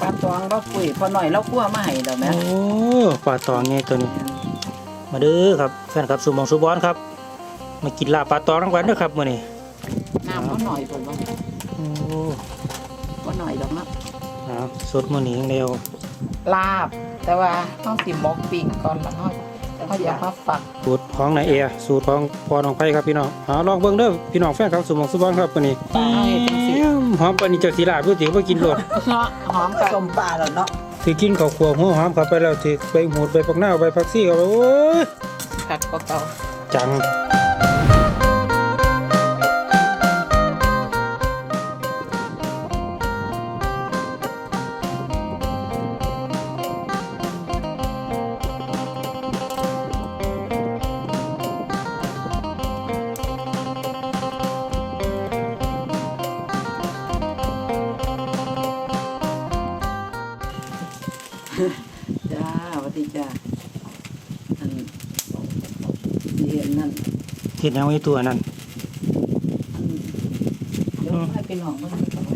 ปลาตองเราคุยพอหน่อยเราคั่วมาให้แล้วแม่โอ้ปลาตองไงตัวนี้ มาเด้อครับแฟนครับสุมองสุบอนครับ มากินลาบปลาตองทั้งวันเด้อครับมื้อนี้น้ำพอหน่อยผมว่าโอ้พอหน่อยดอกเนาะเอาสดมื้อนี้เร็วลาบแต่ว่าต้องสิบอกปิ่งก่อนแล้วเฮา เฮาอยากมาฝักสูตรของนายเอสูตรของพ่อน้องไผครับพี่น้องเอาลองเบิ่งเด้อพี่น้องแฟนครับสุมองสุบอนครับมื้อนี้ปลาเอาเฮ็ดจังซี่หอมปานนี้จักสิลาบผู้สิบ่กินรสเนาะหอมกับส้มปลาแล้วเนาะสิกินข้าวคั่วหัวหอมเข้าไปแล้วสิใบหูดใบปักหน้าวใบผักชีเข้าไปโอ้ยผักก็เก่าจัง เฮ็ดหยังไว้ตัวนั้นอันเดี๋ยวให้พี่น้องเบิ่งเข้าไป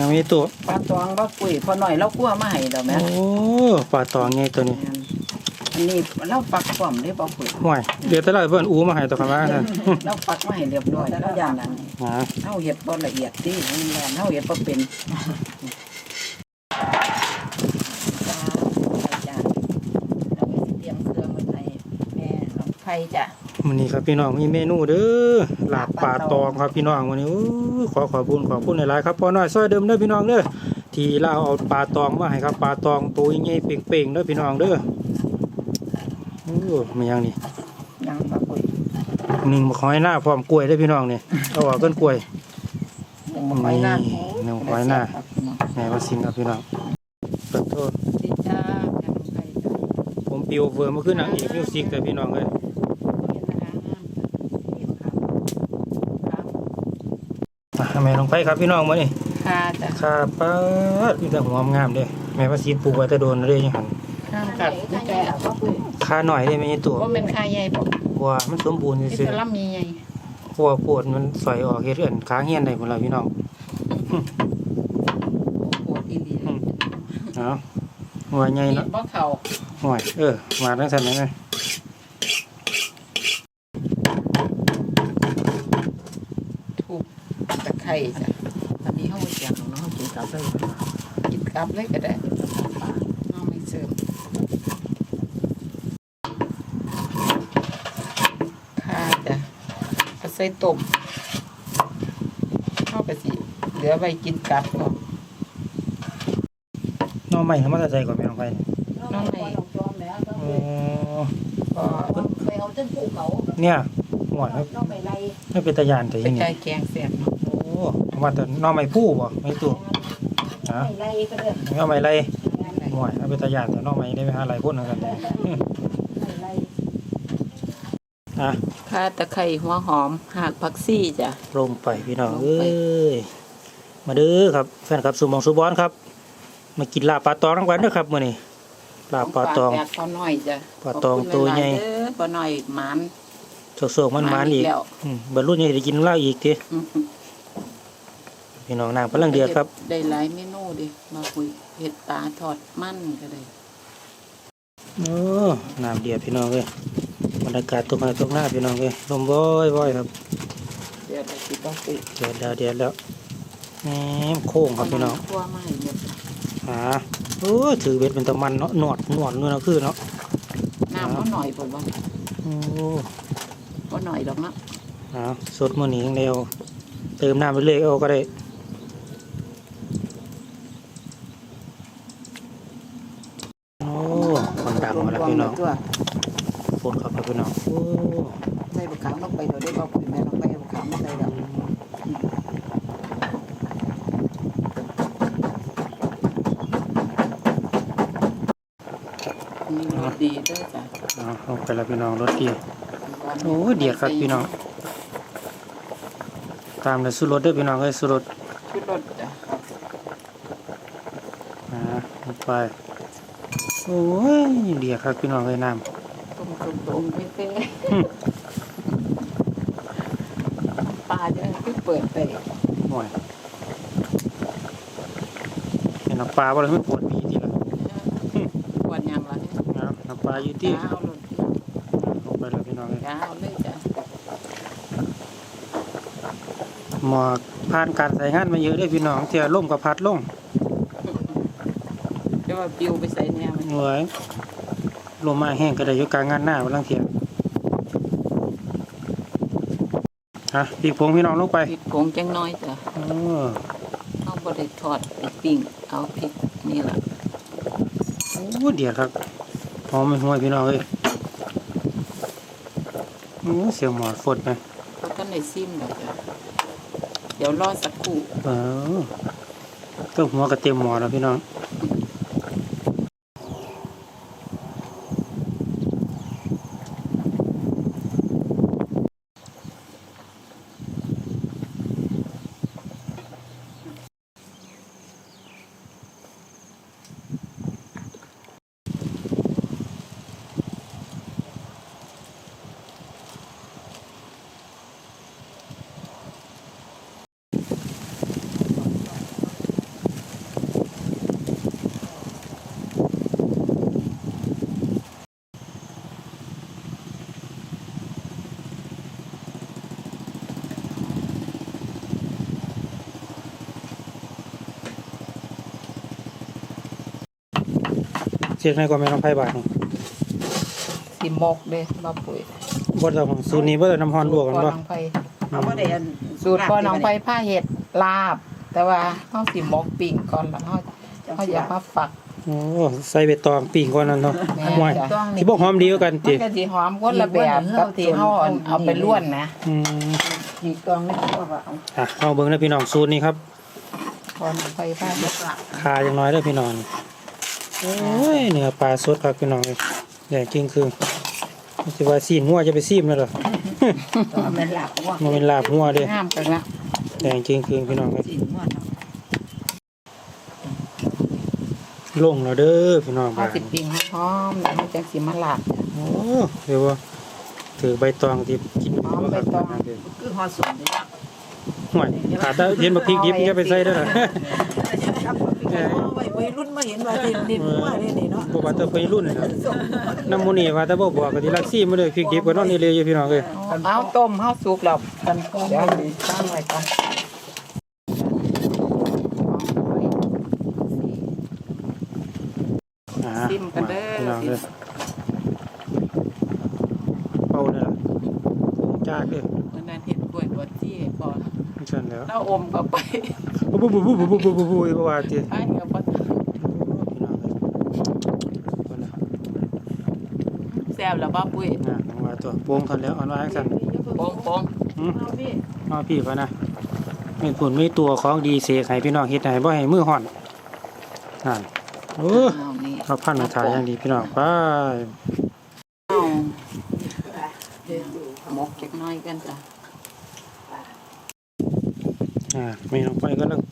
ยังมีตัวปลาตองเราคุยพอหน่อยเราคั่วมาให้แล้วแม่โอ้ปลาตองไงตัวนี้อันนี้เราปักความได้บ่คุยห่วยเดี๋ยวแต่ละเพิ่นอูมาให้ตัวคำว่านั่นเราปักมาให้เรียบร้อยแล้วอย่างนั้นหาเฮาเฮ็ดบ่ละเอียดติมันแม่นเฮาเฮ็ดบ่เป็นจ้าเราไปเตรียมเครื่องไว้ให้แม่น้องไผจ้ะมื้อนี้ครับพี่น้องมีเมนูเด้อลาบปลาตองครับพี่น้องวันนี้โอ้ยขอขอบคุณขอบคุณหลายๆครับพ่อน้อยซอยเดิมเด้อพี่น้องเด้อที่เราเอาปลาตองมาให้ครับปลาตองตัวใหญ่เป่งๆเด้อพี่น้องเด้อโอ้มีหยังนี่ยังบ่คุยหนึ่งขอยหน้าพร้อมกล้วยเด้อพี่น้องนี่เอาออกก้นกล้วยยังบ่ค่อยนานนี่หนึ่งค่อยนานแม่มาซิงครับพี่น้องขอโทษสิจ้าแม่น้องไผจ้ะผมปิวเวอร์มาขึ้นนางเอกมิวสิกแต่พี่น้องเลย อะ แม่ลงไปครับพี่น้องมานี่ค่ะจ้ะข้าป้าดมีแต่หัวงามเด้แม่ว่าสีปลูกไว้แต่โดนเลยยังหันข้ามกับนี่แกค่าหน่อยได้ไหมตัวว่าเป็นค่าใหญ่บ่ว่ามันสมบูรณ์อิซื่อสลามมีใหญ่ๆหัวปวดมันสอยออกเฮ็ดเอื่อนค้างเฮียนได้หมดแล้วพี่น้องโคตรอีหลีเอาหัวใหญ่มีเนาะบ่เข้าหัวเออมาทั้งสันเลยนะ ถูก ตะไคร้จ้ะตอนนี้เฮาบ่เสียงของเนาะเฮากินกับเลยกินกับเลยก็ได้เฮาไม่เสริมค่ะจ้ะเอาใส่ต้มเฮาก็สิเหลือไว้กินกับเนาะน้องใหม่เขามาแต่ใจก่อนแม่ลงไปนี่น้องไหนโอ้ก็ไปเอาเจ้าภูเขาเนี่ยหัวไม่เราไปไล่ไม่เป็นตะยานแต่ไปยังไงใจแกงแซ่บเนาะโอ้ มาแต่น้องใหม่ผู้บ่ไม่ตัวฮะไปไล่ก็เด้อน้องใหม่ไรหัวไม่เป็นตะยานแต่น้องใหม่ได้ไปหาหลายคนเหมือนกันไปไล่อะข่าตะไคร้หัวหอมหากผักซี่จ้ะลงไปพี่น้องเอ้ยมาเด้อครับแฟนครับสุมองสุบอนครับ มากินลาบปลาตองทั้งวันเด้อครับมื้อนี้ลาบปลาตองแปดปลาน้อยจ้ะปลาตองตัวใหญ่ขอบคุณลายๆเด้อปลาน้อยหมานโศกๆมันๆอีกแล้วอืมบรรลุยังได้กินเหล้าอีกติอืม พี่น้องนางพลังเดือดครับ ได้หลายเมนูดิมาคุยเห็ดปลาทอดมันก็ได้โอ้น้ำเดือดพี่น้องเอ้ยบรรยากาศตกมาตกหน้าพี่น้องเอ้ยลมบ่อยๆครับเดี๋ยวเราสิต้องไปเดือดแล้วเดือดแล้วแหมโค้งครับพี่น้องคั่วมาให้หมดหาโอ้ยถือเบ็ดเป็นตะมันเนาะหนวดหนวดนู่นเนาะคือเนาะน้ำก็หน่อยผมว่าโอ้ก็หน่อยดอกเนาะหาสดมื้อนี้อย่างเดียวเติมน้ำไปเลยเอาก็ได้โอ้คนดังมาแล้วพี่น้อง ตัว ฝนครับพี่น้องโอ้ ใส่บะขามลงไปเดี๋ยวได้บอกคุณแม่ลงไปเอาบะขามมาใส่ดอกนี่รส ดีเด้วยจ้ะเอาลงไปแล้วพี่น้องรถเดียวโอ้ยเดียดครับพี่น้อง ตามเลยสุรสเด้วยพี่น้องเอ้ยสุรสชุดรสจ้ะอ่าลงไปโอ้ยเดียดครับพี่น้องเอ้ยน้ต้มต้มต้มไม่เต้ปลาจะคือเปิดไปำโอ้ยน้ำปลาบ่ได้มันปวดปีทีละ ปวดยังล่ะ เอาน้ำปลาอยู่ที่จ้าเอาลงลงไปแล้วพี่น้องเอ้ยจ้าเอาเลยจ้ะหมอกผ่านการใส่งานมาเยอะเด้อพี่น้องเที่ยล่มกับพัดลงเดี๋ยวว่าปิวไปใส่แนวมันเหนื่อยลมมาแห้งก็ได้อยู่กลางงานหน้าวันลังเที่ยฮะพี่พงพี่น้องลงไปพริกผงจังน้อยจ้ะเออเอาบ่ได้ทอดไปปิ้งเอาพริกนี่ล่ะโอ้เดียดครับห อมไม่ห่วยพี่น้องเอ้ยโอ้เสียงหมอดฟดไหมเขาก็ได้ซิมดอกจ้ะเดี๋ยวรอสักครู่เออก็หัวกระเต็มหมอแล้วพี่น้อง เสียงในก็ไม่ต้องไพ่บาทนี่สิมกเด้บ่ปุ๋ยบดเราของสูตรนี้บ่ได้น้ำฮอนลวกกันพ่อบ่น้องไผเอาบ่ได้อันสูตรพ่อน้องไผผ้าเห็ดลาบ แต่ว่าเฮาสิมกปิ้งก่อนแล้วเฮาเฮาอยากมาฝักโอ้ใส่ใบตองปิ่งก่อนนั่นเนาะแม่ห่วยจ้ะสิบ่หอมดีกว่ากันมันติก็สิหอมคนละแบบกับที่เฮาเอาเอาไปล้วนนะอืมขีดตองนี่ก็ว่าเอาอะเอาเบิ่งนะพี่น้องสูตรนี้ครับพ่อน้องไผผ้าเห็ดคาอย่างน้อยเด้อพี่น้อง โอ้ยเนื้อปลาสดครับพี่น้องเอ้ยใหญ่จริงคือสิว่าซีนหัวจะไปซีมแล้วเหรอตองมันหลับว่ามันเป็นลาบหัวเด้งามกันละใหญ่จริงคือพี่น้องเอ้ยสิว่าเนาะลงแล้วเด้อพี่น้องเฮาสิปิ้งให้หอมแล้วมันจังสิมาลาบจ้ะโอ้เดี๋ยวว่าถือใบตองที่กินหอมใบตองคือฮอดสมนี่ล่ะห่วยขาดได้เห็นบักพริกดิบอย่าไปใส่เด้อล่ะครับ ไว้วัยรุ่นมาเห็นว่าดินดินว่านี่นี่เนาะบ่ว่าแต่ไปรุ่นนะครับน้ำมูนี่ว่าแต่บ่บอกก็สิลักซี่มาเลยพริกดิบก็นอนนี่เลยอยู่พี่น้องเอ้ยเอาต้มเฮาสุกแล้วกันเดี๋ยวตั้งไว้ก่อนอ่าซิมกันเด้อพี่น้องเด้อเป่าเด้อล่ะจากเด้อมื้อนั้นเฮ็ดกล้วยบดจี้ให้พ่อฉันแล้วแล้วอมเข้าไป บุบุบุบุบุบุบุบุบุบ่ว่าติท้ายก็บ่พี่น้องเอ้ยเพิ่แซ่บแล้วบ่ปุ้ยน่ะว่าตัวโป่งทันแล้วอันว่าจังซั่นโป่งหืมเอาพี่มาพี่พะนะมีผลมีตัวของดีเสกให้พี่น้องเฮ็ดให้บ่ให้มือห่อนนั่นโอ้เอานี่เราพันมาถ่ายอย่างดีพี่น้องไป เอาหมกจักหน้อยกันจ้ะ อ่ามีน้องไ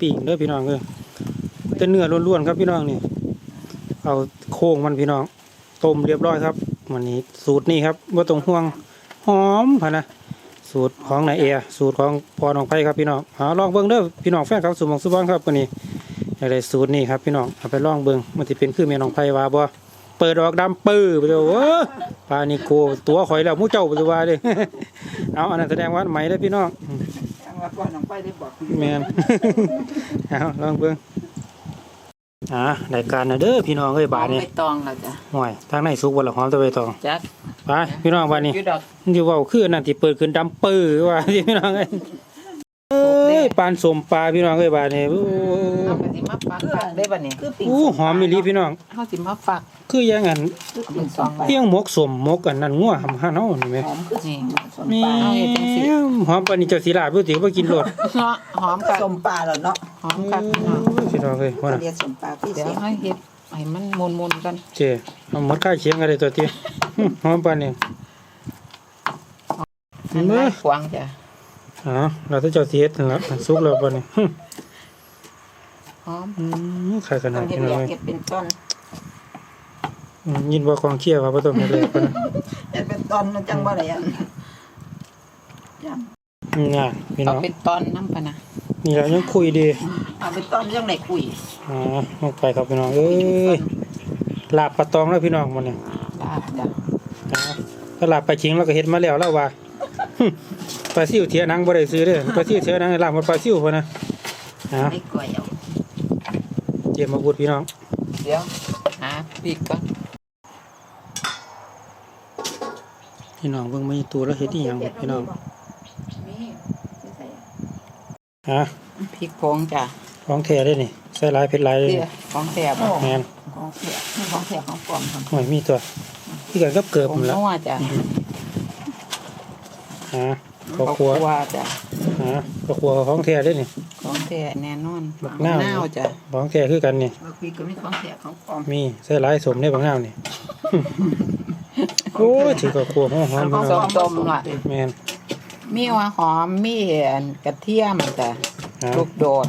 ปกำลังเด้อพี่น้องเอ้ยแต่เนื้อล้วนๆครับพี่น้องนี่ เอาโค้งมันพี่น้อง ต้มเรียบร้อยครับวันนี้สูตรนี้ครับบ่ต้องห่วงหอมพะนะสูตรของนายเอสูตรของพอน้องไผครับพี่น้องเอาลองเบิ่งเด้อพี่น้องแฟนครับสุหมองสุบองครับวันนี้อยากได้สูตรนี้ครับพี่น้องเอาไปลองเบิ่งมันสิเป็นคือแม่น้องไผว่าบ่เปิดออกดำปื้อไปเด้อโอ้ปลานี่โกตัวข่อยแล้วมู่เจ้าบ่สิว่าเด้เอาอันนั้นแสดงว่าไหมเด้พี่น้อง ว่าก่อนน้องไปได้บอกแมน เอาลองเบิ่งอ่าได้การนะเด้อพี่น้องเอ้ยบาทนี่หอมใบตองแล้วจ้ะห่วยทางในสุกบ่ละหอมตะใบตองจักไปพี่น้องบาดนี้อยู่ดอกมันสิเว้าคืออันนั้นที่เปิดขึ้นดำปื้อว่าที่พี่น้องเอ้ยเอ้ ยปานสมปลาพี่น้องเอ้ยบาดนี้โอ้เอาก็สิมาฝักฝักได้บัดนี้คือปิ่งโอ้หอมอีหลีพี่น้อง เฮาสิมาฝักคืออย่างนั้นคือปิ่งสองเพียงหมกสมหมกอันนั้นงัวหำหาเฮานี่แหมหอมคือนี่สมมีปลาเอาเฮ็ดจังสิหอมปานนี้เจ้าสิลาบบ่สิบ่กินรสเนาะหอมกัสมปลาแล้วเนาะหอมกัดเนาะพี่น้องเอ้ยว่าน่ะเรียกสมปลาพี่เดี๋ยวเสียให้เฮ็ดให้มันมนๆกันเจ้เอาหมดค่าเคียงกันเลยตัวที่หอมปานนี้มันเมื่ไม่อขวางจ้ะ อ๋อเราต้องเจ้าเสียดนั่นละสุกแล้วปะเนี่ยหอมอืมขายขนาต้ดองเฮ็ดนี้เรียกเลยเก็บเป็นต้นอืมยินว่ากองเชี่ยว่าบ่ต้องเฮ็ดเลยปะนะเฮ็ดเป็นต้นมันจังบ่ได้อันยอืมงานพี่เอาน้องเป็นตอนน้ำปะนะนี่เรายังคุยดีเอาไปต้มยังไหนคุยอ๋อลงไปครับพี่น้องเอ้ยลาบปลาตองแล้วพี่น้องมันเนี่ยลาบจ้ะอ๋อถ้าลาบไปลาชิงเราก็เห็นมาแล้วแล้วว่า ปลาซิวเทียหนังบ่ได้ซื้อเด้อปลาซิวเทียหนังลาบมันปลาซิวพุ่นนะอ๋อไม่กล้วยเอาเตรียมมาบุดพี่น้องเดี๋ยวหาปีกก่อนพี่น้องเบิ่งไม่ตัวแล้วเฮ็ดอีหยังพี่น้องมีใส่ฮะพริกพงจ้ะของแท้ได้นี่ใส่หลายเผ็ดหลายเลยเสียของแสบแม่นของแสบของแสบของปลอมของหอยมีตัวที่กันกับเกิบของนั่นละนัวจ้ะฮะ ข้าวคั่ววจ้ะฮะข้าวคั่วของแท้ได้นี่ของแสบแน่นอนบักนาวนาวจ้ะของแท้คือกันนี่บางทีก็มีของแสบของปลอมมีใส่หลายสมได้บางนาวนี่โอ้ยถือข้าวคั่วหอมหอมขพี่องน้องต้มน่ะแม่นมีหัวหอมมีอันกระเทียมจ้ะฮะลูกโดด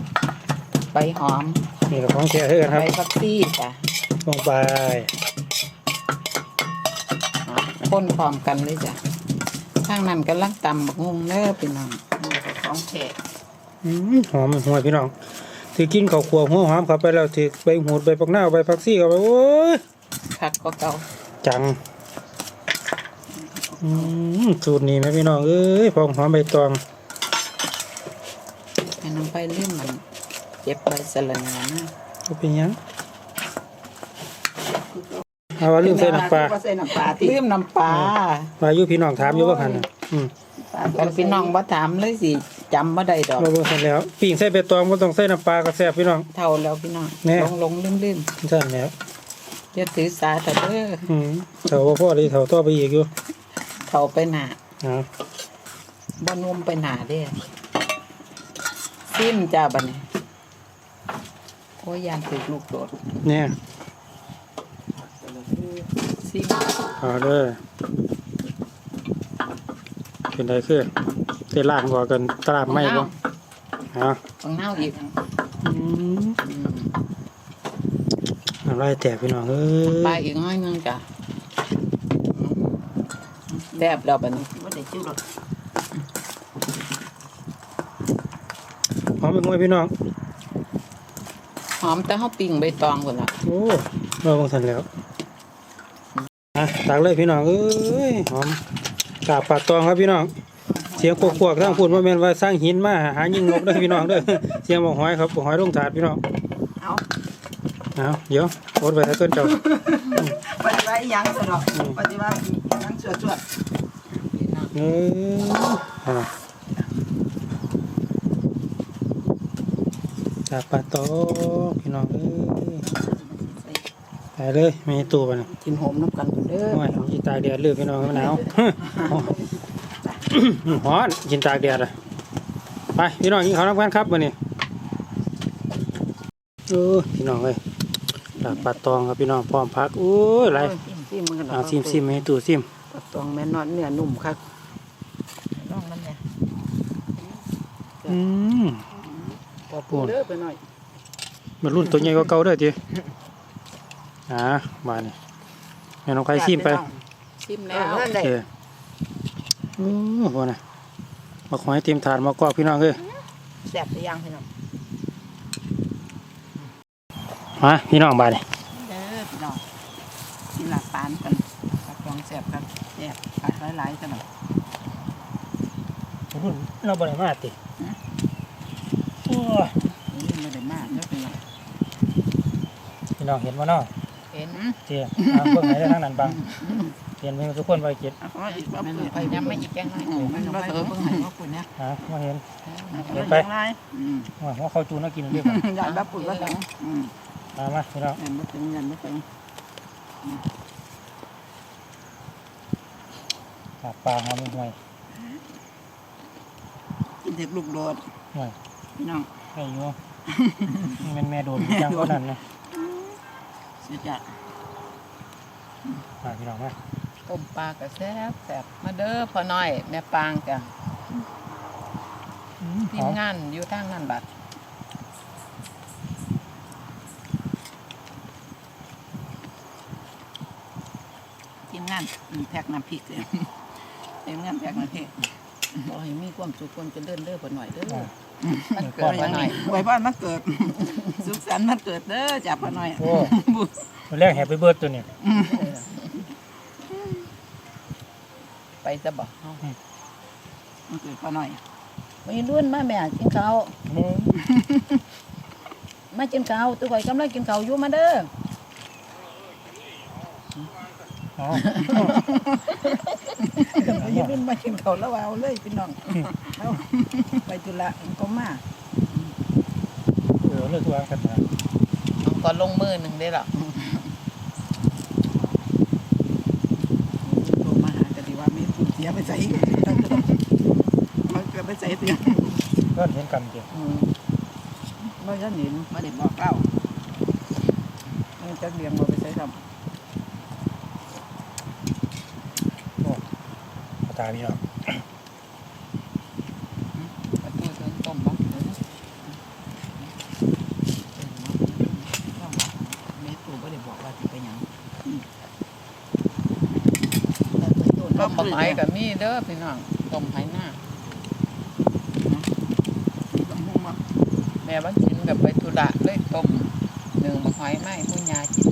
ใบหอมนี่ก็ของแท้คือกันคใบรับฟักซี่จ้ะลงไปพ่นพร้อมกันเลยจ้ะ ทางนั้นกำลังตำบักงุงเด้อพี่น้องนี่ก็ของแท้อืมหอมหวยพี่น้องถือกินข้าวคั่วหัวหอมเข้าไปแล้วถือใบหูดใบปักนาวใบผักซี่เข้าไปโอ้ยคักก็เก่าจังอืมสูตรนี้ไหมพี่น้องเอ้ยพองหอมใบตองให้น้องไปลืมมันเจ็บใบสะระแหน่นะก็เป็นหยัง เอาว่าลืมใส่น้ำปลาใส่น้ำปลาลืมน้ำปลาปลาอยู่พี่น้องถามอยู่ว่าคันน่ะอืมกันพี่น้องบ่ถามเลยสิจำบ่ได้ดอกเราบ่ใส่แล้วปิ้งใส่ใบตองบ่ต้องใส่น้ำปลาก็แซ่บพี่น้อง เท่าแล้วพี่น้องแน่ ลงลงลืมลืมสั่นแล้วอย่าถือสาเถอะเด้ออืมเฒ่าบ่พอเลยเฒ่าต่อไปอีกอยู่เท่าไปหนาอ่าบ่นุ่มไปหนาเด้อซิมจ้าบัดนี้โอ้ยยานถือลูกโดดเนี่ย ซิมเอาเด้อเป็นไดคือได้ล่างบ่กันตลาดไม่บ่ฮะของเน่าอีกอืมอืมน้ำลายแตกพี่น้องเอ้ปลายยอีกน้อยหนึงจ้ะแซ่บแล้วบัดนี้บ่ได้จิ้วหรอกหอมเป็นไงพี่น้องหอมแต่เฮาปิ้งใบตองพุ่นล่ะโอ้เราคงทันแล้วอะ ตักเลยพี่น้องเอ้ยหอมกาบปาดตองครับพี่น้อง เสียงพวกๆทั้งพูดว่าแม่นว่าสร้างหินมาหายิงนกเด้อพี่น้องเด้อเสียงบอกหอยครับบอกหอยลงถาดพี่น้องเอาเอาเดี๋ยวโอดไปถ้าเกินเจ้าปฏิวัติยังสนอกปฏิวัติยังสวดสวดเอออะกาบปาดตองพี่น้องเอ้ย ไปเลยมีตู้ไปนะกินหอมน้ำกันเด้อโอ้ยกินตากแดดเลยพี่น้องมันหนาวฮ้อนกินตากแดดอะไปพี่น้องกินข้าวน้ำกันครับวันนี้โอ้ยพี่น้องเลยลาบปลาตองครับพี่น้องพร้อมพักโอ้ยไรซิมมันกันเอาซิมซิมให้ตู้ซิมปลาตองแม่นอนเนื้อนุ่มครับลองมันเนี่ยอืมพอปูเด้อไปหน่อยมันรุ่นตัวใหญ่กว่าเก่าเด้อจี อ่ามานี่แม่น้องไข่ซิมไปซิมแล้วโอเคโอ้โหนะมาขอให้เตรียมถาดมากอกพี่น้องเลยแซ่บหรือยังพี่น้องมาพี่น้องบาดนี่เด้อพี่น้องกินหลักปานกันปลาตองแซ่บครับแซ่บผักหลายๆกันหน่อยรุ่นเราบริมาติโอ้ยนี่ไม่ได้มากเด้อพี่น้องพี่น้องเห็นบ่เนาะ เห็นเจีอ่าเบิ่งไหนได้ทางนั้นบังเห็นไหมทุกคนไว้เจ็ดอ๋ออีกว่าไปยังไม่อีกแกงน้อยมันบ่เออเพิ่งให้ว่าปุ่นเนี่ยฮะมาเห็นเห็นไปอืมว่าว่าเขาจูนน่ากินเรียบอยากแบบปุ่นว่าจังอืมมามาพี่น้องเห็นบ่ถึงเงินบ่ถึงปลาปลาหอมห่วยกินเด็กลูกโดดห่วยพี่น้องไอ้อยูแม่นแม่โดนจังคนนั้นนะ สุดยอดมาพี่น้องมาต้มปลาก็แซ่บแซ่บมาเด้อพ่อน้อย แม่ปางจ้ะอืมทีหมอมงานอยู่ทางนั้นบัดทีมงานอืมแพ็กน้ำพริกเลยทีมงานแพ็กน้ำพริกบอกให้มีความสุขความเจริญเด้อพ่อน้อยเด้อ อ่า มันเกิดมาหน่อยไว้พรมันเกิด สุขสันต์มันเกิดเด้อจ้าพ่อน้อยโอ้มันแรกแฮปปี้เบิร์ดตัวนี้ไปจะบอกมันเกิดพ่อน้อยวัยรุ่นมาแม่กินข้าวมากินข้าวตัวข่อยกำลังกินข้าวอยู่มาเด้อ อ๋อวัยรุ่นมากินข้าวแล้วเอาเลยพี่น้องเอาไปจุละก็มาเออเลือกตัวกันนะน้องก็ลงมือหนึ่งได้หรอโทรมาหาก็ดีว่าไม่ถูกเสียไปใส่มันเกิดไปใส่เตียงก็เห็นกันเดียวไม่ยันเห็นไม่ได้บอกเล่ามันจะเลี้ยงเราไปใส่ทำาตาพี่น้องประตูถึงต้มบ้างแม่ตู่ก็ได้บอกว่าไปหยังต้มบไม้กับมีเด้อพี่น้องต้มไผ่หน้าแม่บ้านกินกับไปธุระเลยต้มหนึ่งบะหอยไหม้ผู้ยากิน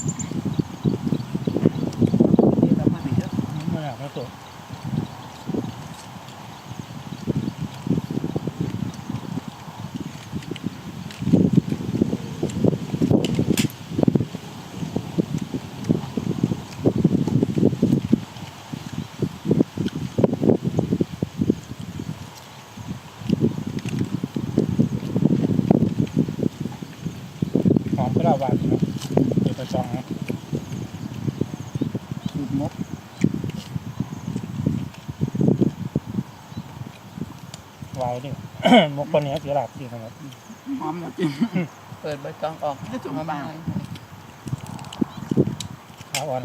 เดี๋ยวเรามาไหนเด้อมากให้ตัว หอมก็ลาบานเนาะเดี๋ยวไปจองนะ สูตรมก วายดิ มกคนนี้เสียหลักดีครับหอมแล้วจริงเปิดใบตองออกจะจุ่มมาบ้าบ้างงขาอ่อน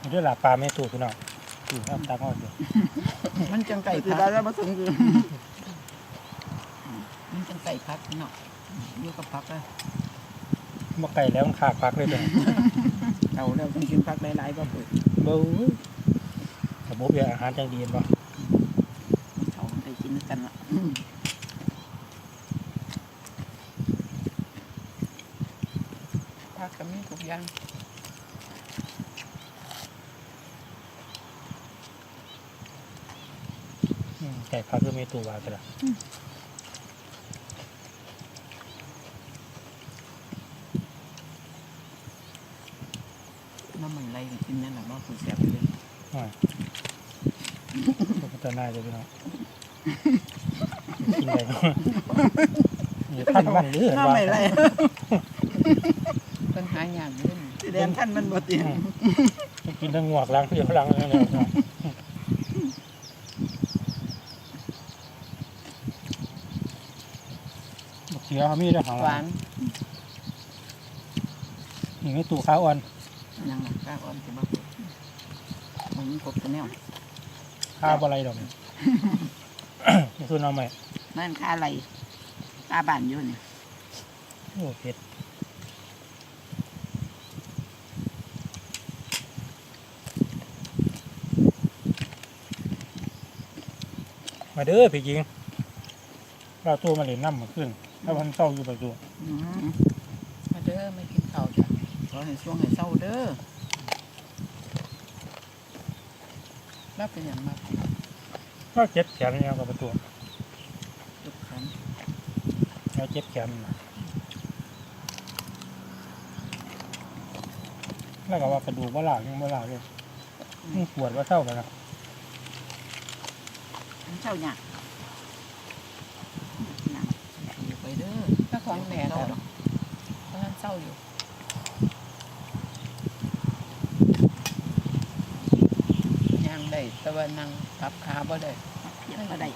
มันด้วยหลักปลาไม่ถูกพี่น้องถูกครับตาก็เดียวมันจังไก่พักแล้วมาถึงคือมันจังไก่พักเนาะอยู่กับพักเลย มาไก่แล้วมันขาดพักเลยเลยเอาแล้วต้องกินพักหลายๆก็เปิดเบ้าระบบอาหารจังดีเห็นป่ะเขาได้กินกันละพักกับมีทุกอย่างอืมไก่พักก็ไม่ตัววากันละ น้ำมันไหลกินนั่นแหละว่าคุณแซ่บเลยก็พัฒนาจะพี่น้องกินได้ก็อย่าท่านมันหรือเห็นน้ำว่าไม่ไหลเพิ่นหาอย่างเล่นสีแดงขั้นมันบ่เตียงกินทั้งงวกล้างเดียวล้างอะไรเนี่ยบักเขียวเขามีด้วยของหวานนี่ไม่ตู้ข้าวอ่อนาอ่อนสิบ่เปิดมันกบตัวแนวข้าวอะไรดอกนี่คือน้องใหม่นั่นค่าอะไรค่าบานอยู่นี่โอ้เผ็ดมาเด้อพี่หญิงเราตัวมาเล่นน้ำมาขึ้นถ้าวันเศร้าอยู่ประตูมมาเด้อไม่กินข้าวจ้ะขอให้ช่วงให้เศร้าเด้อ แล้วเป็นอย่างมากก็เจ็บแขนเนี่ยกับประตูทุกครั้งแล้วเจ็บแขนน่ะแล้วก็ว่ากระดูกว่าหลากยังว่าหลากเลยมันปวดว่าเศร้ากันนะมันเศร้าหยากหยากอยู่ไปเด้อถ้าของแหน่แต่ดอกเพราะฉะนั้นเศร้าอยู่ย่างได้แต่ ว่านั่งทับขาบ่ได้เฮ็ดบ่ได้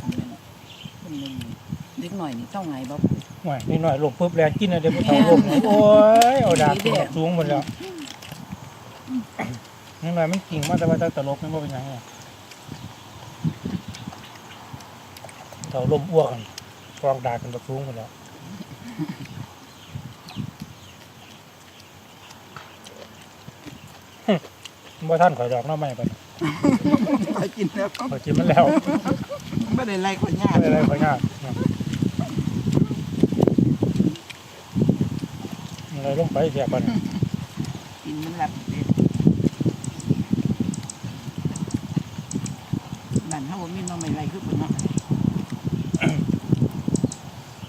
คนหนึ่งคนหนึ่งเล็กหน่อยนี่เศร้าไงบ่หน่อยนิดหน่อยลมปุ๊บแรงกินอะไรพวกเขาลมเลยโอ้ยเอาดาบขึ้นมาสูงหมดแล้วนิดหน่อยมันกิ่งมากแต่ว่าถ้าตลกมันว่าเป็นยังไงเขาลมอ้วกกันกองดาบกันมาสูงหมดแล้ว บ่ท่านข่อยดอกหน้าไม่ไปไปกินแล้วก็ข่อยกินมันแล้วไม่ได้ไล่คนยากไม่ได้ข่อยง่ายอะไรลงไปเสียบันกินมันหลับเด็ดบ้านเฮาบ่มีหน้องไม่ไล่คือเพิ่นเนาะ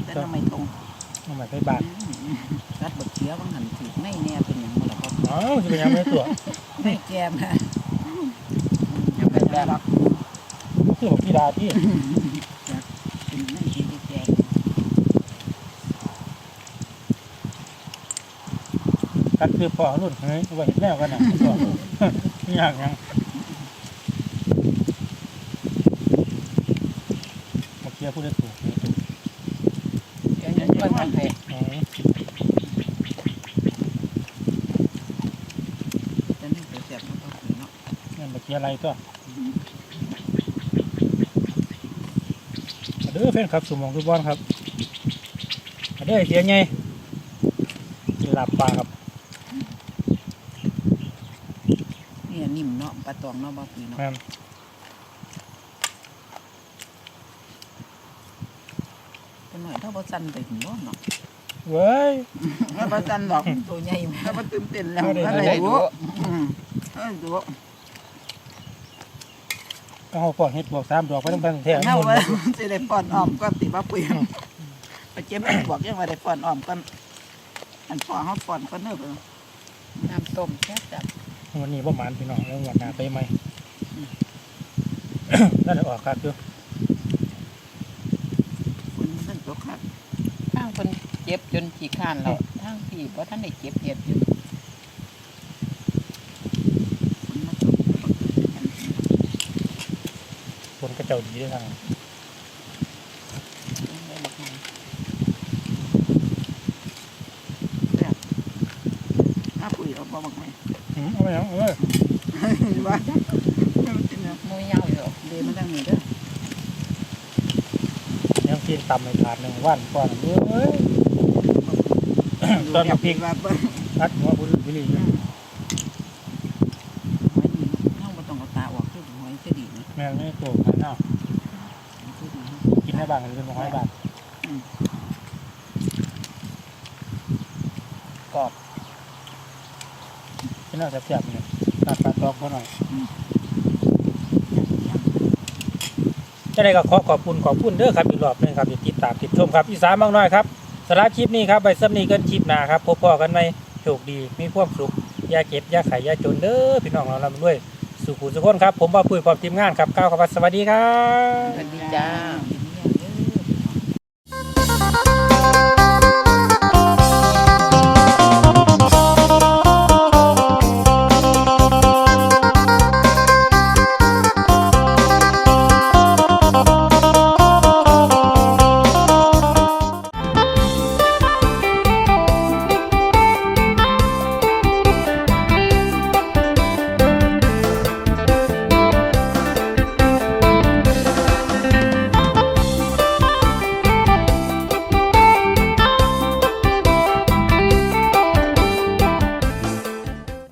แต่หน้องไม่ตรงน้ำไม่ไปบาทรัดบักเขียวบางหันถือไม่แน่เป็นหยังบ่ล่ะครับอ๋อจะเป็นยังไม่ตัว ไม่แก้มนะยังเป็นแบบคือของพี่ดาที่เป็นไม่กินที่แก่กัดคือพ่อรุ่นเฮ้ยว่าเห็นแล้วกันนะพ่อไม่อยากยังมาเคลียร์พูดได้ถูกเลยถูก เดี๋ยวยังบ่ทันให้ อ๋อ จะนี่ไปแซ่บมันก็คือเนาะ นั่นมาเคลียร์ อะไรตัวมาเด้อแฟนครับสมองทุกบอลครับมาเด้อเสียงไงกินลาบปลาครับนี่นิ่มเนาะปลาตองเนาะบ่คุยเนาะแม่นเป็นหน่อยถ้าบ่สั่นไปถึงบ่เนาะเว้ยถ้าบ่สั่นดอกตัวใหญ่มากถ้าบ่ตื่นเต้นแล้วไม่ได้ก็เลยดู อืมเออดูก็เอาปอดเห็ดบวกสามดอกไปต้องไปแท้เฮาว่าสิได้ป้อนอ้อมก็ติบ่ปุยไปเจ็บไปบอกยังว่าได้ป้อนอ้อมก็อันพอเฮาป้อนก็เนิ่นน้ำต้มแซ่บจับวันนี้ประมาณพี่น้องแล้ววันหน้าไปไหมนั่นแหละออกครับอยู่คนนั่นตกครับทางคนเจ็บจนขี้ข้านแล้วทางพี่เพราะท่านได้เจ็บเห็ดอยู่ คนมาตก คนก็เจ้าดีด้วยทางได้บักหน่อยถ้าปุยเอาบ่บักไหมหืมเอาไปเอาเออว่ามันเป็นเนาะมูยาวอยู่เดมาทางนี้เด้อยังกินต่ำในถาดหนึ่งวันก่อนเอ้ยตอนมาพริกว่าเบิ่งอัดหัวบุญวิลีอยู่หอยนี่เฮาบ่ต้องเอาตาออกคือหอยจะดีนะ แม่งไม่ตัวขายหน้าคือดีกินได้บ้างหรือเป็นห้อยบาทกรอบกินน่าจะเสียบเนี่ยตัดปลาตองเขาหน่อยจะได้ก็ขอขอบคุณขอบคุณเด้อครับอีกรอบหนึงครับที่ติดตามติดชมครับอีสานบ้างน้อยครับสำหรับคลิปนี้ครับไปสำนีกันคลิปหน้าครับพบพ่อกันไหมโชคดีมีความสุขยาเก็บย่าขายยาจนเด้อพี่น้องเราลำด้วย สุขุสุขนครับ ผมว่าปุ้ยพร้อมทีมงานครับก้าวครับสวัสดีครับ สวัสดีจ้า